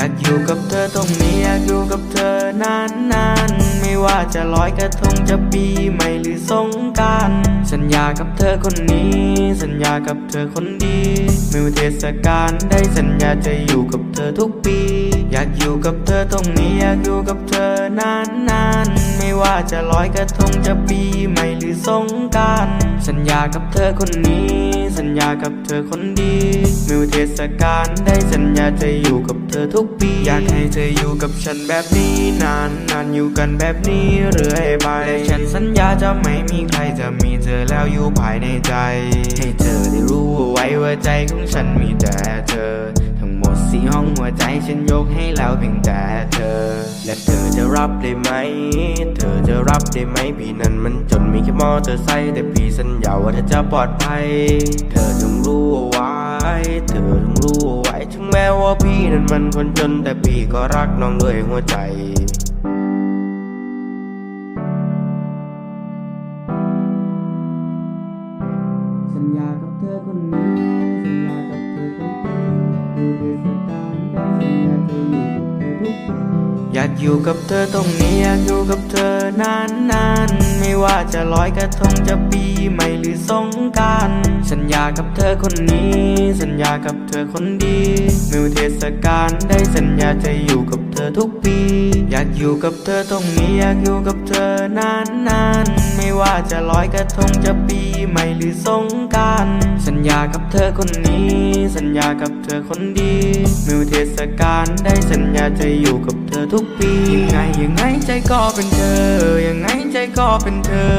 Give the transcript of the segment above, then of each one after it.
อยากอยู่กับเธอตรงนี้อยากอยู่กับเธอนานนานไม่ว่าจะลอยกระทงจะปีใหม่หรือสงการสัญญากับเธอคนนี้ สัญญากับเธอคนดีไม่ว่าเทศกาลได้สัญญาจะอยู่กับเธอทุกปี อยากอยู่กับเธอตรงนี้อยากอยู่กับเธอนานนานไม่ว่าจะลอยกระทงจะปีใหม่หรือสงการสัญญากับเธอคนนี้ สัญญากับเธอคนดีไม่ว่าเทศกาลได้ สัญญาจะอยู่กับเธอทุกปี อยากให้เธออยู่กับฉันแบบนี้นานนานอยู่กันแบบนี้เรื่อยไปและฉันสัญญาจะไม่มีใครจะมีเธอแล้วอยู่ภายในใจ ให้เธอได้รู้เอาไว้ว่าใจของฉันมีแต่เธอ ทั้งหมดสี่ห้องหัวใจฉันยกให้แล้วเพียงแต่เธอ และเธอจะรับได้ไหม เธอจะรับได้ไหมพี่นั้นมันจนมีแค่มอเตอร์ไซค์แต่พี่สัญญาว่าเธอจะปลอดภัย เธอจงรู้เอาไว้ เธอจงรู้เอาไว้ ถึงแม้ว่าพี่นั้นมันคนจนแต่พี่ก็รักน้องด้วยหัวใจสัญญากับเธอคนนี้สัญญากับเธอคนดีดูเทศกาได้สัญญาจะอยู่กับเธอทุกปีอยากอยู่กับเธอตรงนี้อยากอยู่กับเธอนานนานๆไม่ว่าจะลอยกระทงจะปีใหม่หรือสงกรารสัากับเธอคนนี้ สัญญากับเธอคนดีไม่ว่าเทศกาลได้สัญญาจะอยู่กับเธอทุกปี อยากอยู่กับเธอตรงนี้อยากอยู่กับเธอนานนานไม่ว่าจะลอยกระทงจะปีใหม่หรือสงกรารสัญญากับเธอคนนี้ สัญญากับเธอคนดีไม่ว่าเทศกาลได้สัญญาจะอยู่กับเธอทุกปียังไงยังไงใจก็เป็นเธอยังไงใจก็เป็นเธอ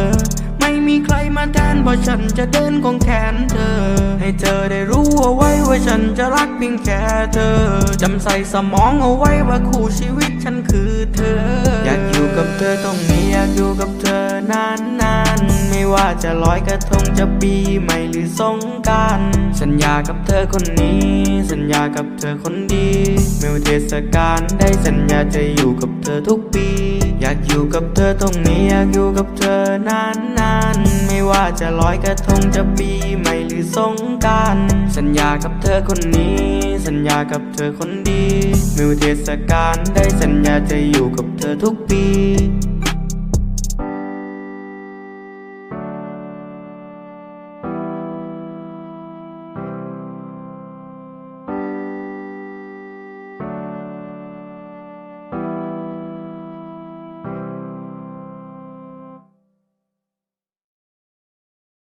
ม่มีใครมาแทนเพราะฉันจะเดินของแขนเธอ ให้เธอได้รู้เอาไว้ว่าฉันจะรักเพียงแค่เธอจำใส่สมองเอาไว้ว่าคู่ชีวิตฉันคือเธอ อยากอยู่กับเธอตรงนี้อยากอยู่กับเธอนานนานไม่ว่าจะลอยกระทงจะปีใหม่หรือสงกรารสัญญากับเธอคนนี้ สัญญากับเธอคนดีไม่ว่าเทศกาลได้สัญญาจะอยู่กับเธอทุกปี อยากอยู่กับเธอตรงนี้อยากอยู่กับเธอนานนาน จะลอยกระทงจะปีใหม่หรือสงกรารสัญญากับเธอคนนี้ สัญญากับเธอคนดี มิวเทศกาลได้สัญญาจะอยู่กับเธอทุกปี